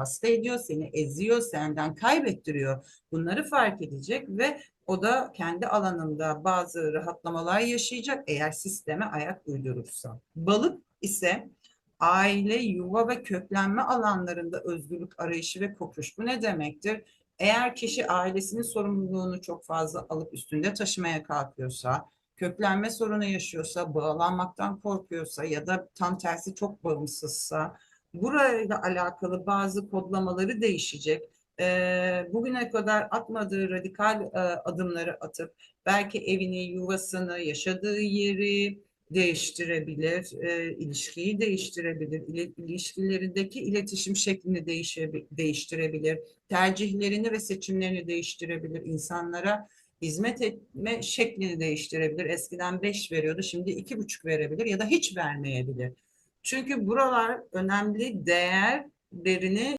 hasta ediyor, seni eziyor, senden kaybettiriyor. Bunları fark edecek ve o da kendi alanında bazı rahatlamalar yaşayacak eğer sisteme ayak uydurursa. Balık ise aile, yuva ve köklenme alanlarında özgürlük arayışı ve kopuş. Bu ne demektir? Eğer kişi ailesinin sorumluluğunu çok fazla alıp üstünde taşımaya kalkıyorsa, köklenme sorunu yaşıyorsa, bağlanmaktan korkuyorsa ya da tam tersi çok bağımsızsa, burayla alakalı bazı kodlamaları değişecek. Ee, bugüne kadar atmadığı radikal e, adımları atıp belki evini, yuvasını, yaşadığı yeri değiştirebilir, e, ilişkiyi değiştirebilir, ili- ilişkilerindeki iletişim şeklini değişe- değiştirebilir, tercihlerini ve seçimlerini değiştirebilir, insanlara hizmet etme şeklini değiştirebilir. Eskiden beş veriyordu, şimdi iki buçuk verebilir ya da hiç vermeyebilir. Çünkü buralar önemli değerlerini